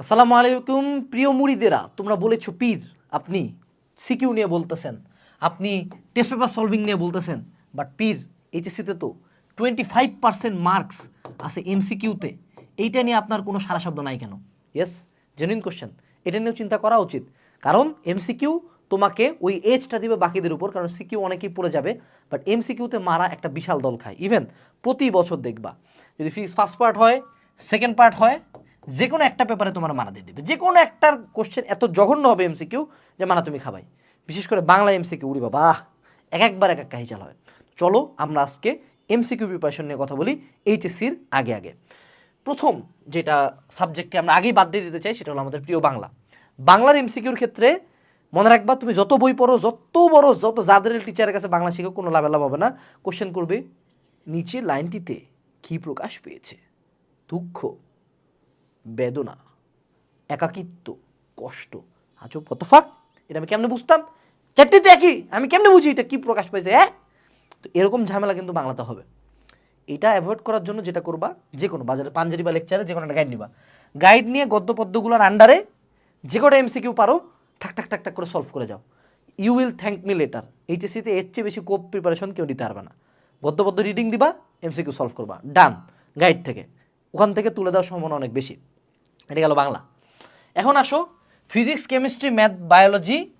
আসসালামু আলাইকুম, প্রিয় মুড়িদেরা। তোমরা বলেছ, পীর, আপনি সিকিউ নিয়ে বলতেছেন, আপনি টেস্ট পেপার সলভিং নিয়ে বলতেছেন, বাট পীর, এইচএসসিতে তো টোয়েন্টি ফাইভ পার্সেন্ট মার্কস আছে এমসিকিউতে। এইটা নিয়ে আপনার কোনো সারা শব্দ নাই কেন? ইয়েস জেনুইন কোশ্চেন এটা নিয়েও চিন্তা করা উচিত। কারণ এমসিকিউ তোমাকে ওই এজটা দিবে বাকিদের উপর, কারণ সিকিউ অনেকেই পড়ে যাবে বাট এমসিকিউতে মারা একটা বিশাল দল খায়। ইভেন প্রতি বছর দেখবা। যদি ফিজিক্স ফার্স্ট পার্ট হয় সেকেন্ড পার্ট হয় যে কোনো একটা পেপারে তোমার মানা দিয়ে দেবে। যে কোনো একটার কোশ্চেন এত জঘন্য হবে এমসিকিউ যে মানা তুমি খাবাই। বিশেষ করে বাংলা এমসিকিউ উড়ি বাবা এক একবার এক এক কাহিচাল হয়। চলো, আমরা আজকে এমসিকিউ প্রিপারেশন নিয়ে কথা বলি এইচএসসির আগে আগে। প্রথম যেটা সাবজেক্টকে আমরা আগেই বাদ দিয়ে দিতে চাই, সেটা হলো আমাদের প্রিয় বাংলা। বাংলার এমসিকিউর ক্ষেত্রে মনে রাখবা, তুমি যত বই পড়ো, যত বড়, যত যাদের টিচারের কাছে বাংলা শিখো, কোনো লাভ লাভ হবে না। কোশ্চেন করবে, নিচে লাইনটিতে কী প্রকাশ পেয়েছে? দুঃখ। বেদনা, একাকিত্ব, কষ্ট। আজও কত ফাক এটা আমি কেমনে বুঝতাম? চারটে তো একই। আমি কেমনে বুঝি এটা কি প্রকাশ পেয়েছে হ্যাঁ? তো এরকম ঝামেলা কিন্তু বাংলাতে হবে। এটা অ্যাভয়েড করার জন্য যেটা করবা যে কোনো বাজারে পাঞ্জারি বা লেকচারে যে কোনো একটা গাইড নিবা। গাইড নিয়ে গদ্য পদ্যগুলোর আন্ডারে যে কটা এমসিকিউ পারো, ঠাক ঠাক ঠাক ঠাক করে সলভ করে যাও। You will thank me later এইচএসসিতে এর চেয়ে বেশি কোপ প্রিপারেশন কেউ দিতে পারবে না। গদ্য পদ্য রিডিং দিবা এমসিকিউ সলভ করবা। ডান গাইড থেকে। ওখান থেকে তুলে দেওয়ার সম্ভাবনা অনেক বেশি। এটা গেল বাংলা। এখন আসো ফিজিক্স কেমিস্ট্রি ম্যাথ বায়োলজি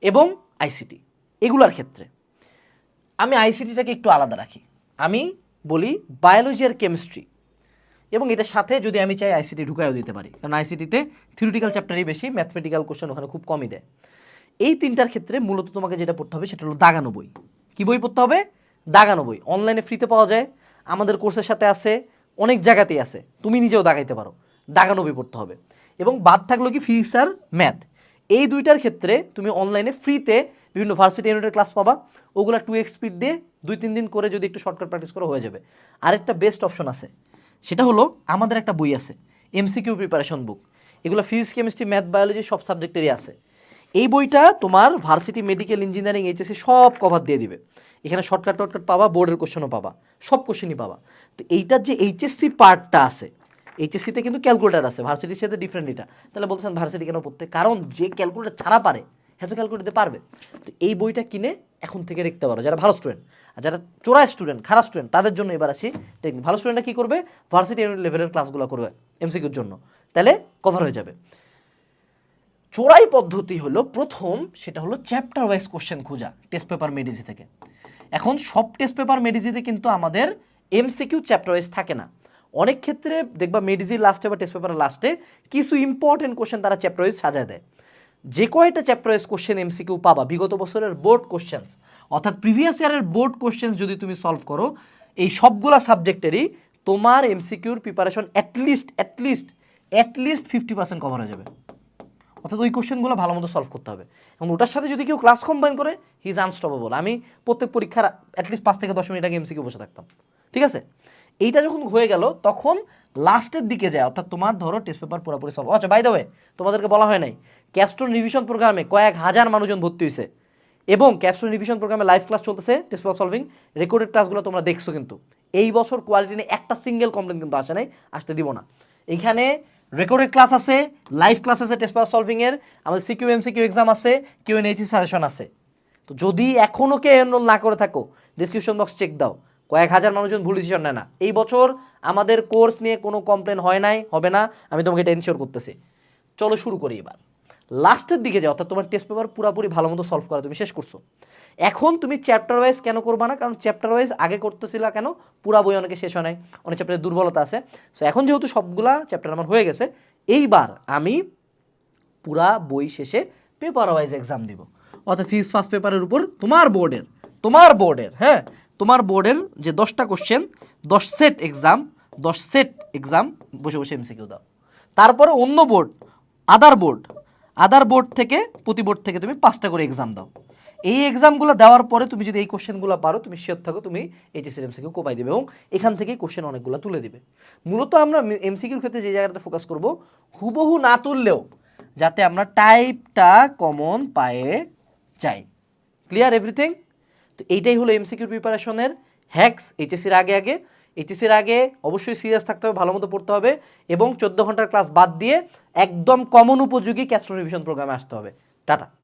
এবং আইসিটি এগুলার ক্ষেত্রে। আমি আইসিটিটাকে একটু আলাদা রাখি। আমি বলি বায়োলজি আর কেমিস্ট্রি এবং এটার সাথে যদি আমি চাই আইসিটি ঢুকাইও দিতে পারি। কারণ আইসিটিতে থিওরিটিক্যাল চ্যাপ্টারই বেশি ম্যাথমেটিক্যাল কোশ্চেন ওখানে খুব কমই দেয়। এই তিনটার ক্ষেত্রে মূলত তোমাকে যেটা পড়তে হবে সেটা হলো দাগানো বই। কী বই পড়তে হবে? দাগানো বই। অনলাইনে ফ্রিতে পাওয়া যায়। আমাদের কোর্সের সাথে আছে অনেক জায়গাতেই আছে। তুমি নিজেও দাগাইতে পারো। দাগানো বই পড়তে হবে। এবং বাদ থাকল কি ফিজিক্স আর ম্যাথ। এই দুইটার ক্ষেত্রে তুমি অনলাইনে ফ্রিতে বিভিন্ন ভার্সিটি ইউনিটের ক্লাস পাবা। ওগুলা টু এক্স স্পিড দিয়ে দুই, তিন দিন করে যদি একটু শর্টকাট প্র্যাকটিস করে, হয়ে যাবে। আরেকটা বেস্ট অপশন আছে। সেটা হলো আমাদের একটা বই আছে। এমসিকিউ প্রিপারেশন বুক এগুলো ফিজিক্স কেমিস্ট্রি ম্যাথ বায়োলজি সব সাবজেক্টেরই আছে। এই বইটা তোমার ভার্সিটি মেডিকেল ইঞ্জিনিয়ারিং এইচএসসি সব কভার দিয়ে দিবে। এখানে শর্টকাট টর্টকাট পাবা বোর্ডের কোশ্চেনও পাবা, সব কোশ্চেনই পাবা। তো এইটার যে এইচএসসি পার্টটা আছে এইচএসসিতে কিন্তু ক্যালকুলেটার আছে ভার্সিটির সাথে ডিফারেন্ট এটা। তাহলে বলছেন ভার্সিটি কেন পড়তে কারণ যে ক্যালকুলেটার ছাড়া পারে হ্যাঁ তো ক্যালকুলেট দিতে পারবে। তো এই বইটা কিনে এখন থেকে দেখতে পারো, যারা ভালো স্টুডেন্ট আর যারা চোরা স্টুডেন্ট খারাপ স্টুডেন্ট তাদের জন্য এবার আসি টেকনিক ভালো স্টুডেন্টরা কী করবে? ভার্সিটি লেভেলের ক্লাসগুলো করবে এমসিকিউর জন্য। তাহলে কভার হয়ে যাবে। চোরাই পদ্ধতি হলো প্রথম সেটা হলো চ্যাপ্টার ওয়াইজ কোশ্চেন খোঁজা টেস্ট পেপার মেডিজি থেকে। এখন সব টেস্ট পেপার মেডিজিতে কিন্তু আমাদের এমসিকিউ চ্যাপ্টার ওয়াইজ থাকে না। অনেক ক্ষেত্রে দেখবা মেডিজির লাস্টে বা টেস্ট পেপারের লাস্টে কিছু ইম্পর্টেন্ট কোশ্চেন তারা চ্যাপ্টার ওয়াইজ সাজায় দেয়। যে কয়টা চ্যাপ্টার ওয়াইজ কোশ্চেন এমসিকিউ পাবা, বিগত বছরের বোর্ড কোশ্চেন অর্থাৎ প্রিভিয়াস ইয়ারের বোর্ড কোশ্চেন যদি তুমি সলভ করো, এই সবগুলা সাবজেক্টেরই তোমার এমসিকিউর preparation at least at least at least fifty percent cover হয়ে যাবে। অর্থাৎ ওই কোশ্চেনগুলো ভালো মতো সলভ করতে হবে। এবং ওটার সাথে যদি কেউ ক্লাস কম্বাইন করে হি ইজ আনস্টপেবল আমি প্রত্যেক পরীক্ষার অ্যাটলিস্ট পাঁচ থেকে দশ মিনিট আগে এমসিকিউ বসে থাকতাম। ঠিক আছে? এইটা যখন হয়ে গেল, তখন লাস্টের দিকে যায়। অর্থাৎ তোমার ধরো টেস্ট পেপার পুরোপুরি সলভ আচ্ছা বাই দেবে তোমাদেরকে বলা হয় নাই। ক্যাস্ট্রোন রিভিশন প্রোগ্রামে কয়েক হাজার মানুষজন ভর্তি হয়েছে এবং ক্যাপস্টোন রিভিশন প্রোগ্রামে লাইভ ক্লাস চলতেছে টেস্ট পেপার সলভিং রেকর্ডেড ক্লাসগুলো তোমরা দেখছ কিন্তু। এই বছর কোয়ালিটি নিয়ে একটা সিঙ্গেল কমপ্লেন কিন্তু আসে নাই, আসতে দিব না। এইখানে রেকর্ডেড ক্লাস আছে লাইভ ক্লাস আছে টেস্ট পেপার সলভিংয়ের আমাদের সিকিউ এম সিকিউ এক্সাম আছে কিউ এন এইচি সাজেশন আছে। তো যদি এখনও কে এনরোল না করে থাকো ডিসক্রিপশন বক্স চেক দাও। কয়েক হাজার মানুষজন ভুল ডিসিশন নেয় না। এই বছর আমাদের কোর্স নিয়ে কোনো কমপ্লেন হয় নাই, হবে না, আমি তোমাকে এটা এনশিওর করতেছি। চলো শুরু করি এবার। লাস্টের দিকে যাও, অর্থাৎ তোমার টেস্ট পেপার পুরোপুরি ভালো মতো সলভ করা তুমি শেষ করছ। এখন তুমি চ্যাপ্টার ওয়াইজ কেন করবা না? কারণ চ্যাপ্টার ওয়াইজ আগে করতেছিলা কেন? পুরা বই অনেকে শেষ হয় নাই। অনেক চ্যাপ্টারের দুর্বলতা আছে। সো এখন যেহেতু সবগুলা চ্যাপ্টার আমার হয়ে গেছে, এইবার আমি পুরা বই শেষে পেপার ওয়াইজ এক্সাম দিব। অর্থাৎ ফিজিক্স ফার্স্ট পেপারের উপর তোমার বোর্ডের তোমার বোর্ডের হ্যাঁ? তোমার বোর্ডের যে দশটা কোশ্চেন দশ সেট এক্সাম দশ সেট এক্সাম বসে বসে এমসিকিউ দাও। তারপরে অন্য board other board other board থেকে প্রতি বোর্ড থেকে তুমি পাঁচটা করে এক্সাম দাও। এই এক্সামগুলো দেওয়ার পরে তুমি যদি এই কোশ্চেনগুলো পারো, তুমি শিওর থাকো, তুমি এইচএসির এমসিকিউ কোপাই দেবে এবং এখান থেকেই কোশ্চেন অনেকগুলো তুলে দিবে। মূলত আমরা এমসিকিউর ক্ষেত্রে যে জায়গাটাতে ফোকাস করব, হুবহু না তুললেও যাতে আমরা টাইপটা কমন পায়ে যাই। ক্লিয়ার এভরিথিং তো এইটাই হলো এমসিকিউর প্রিপারেশনের হ্যাক্স এইচএসির আগে আগে। এইচএসির আগে অবশ্যই সিরিয়াস থাকতে হবে, ভালো মতো পড়তে হবে এবং চোদ্দ ঘণ্টার ক্লাস বাদ দিয়ে একদম কমন উপযোগী ক্যাস্ট্রো রিভিশন প্রোগ্রামে আসতে হবে। টাটা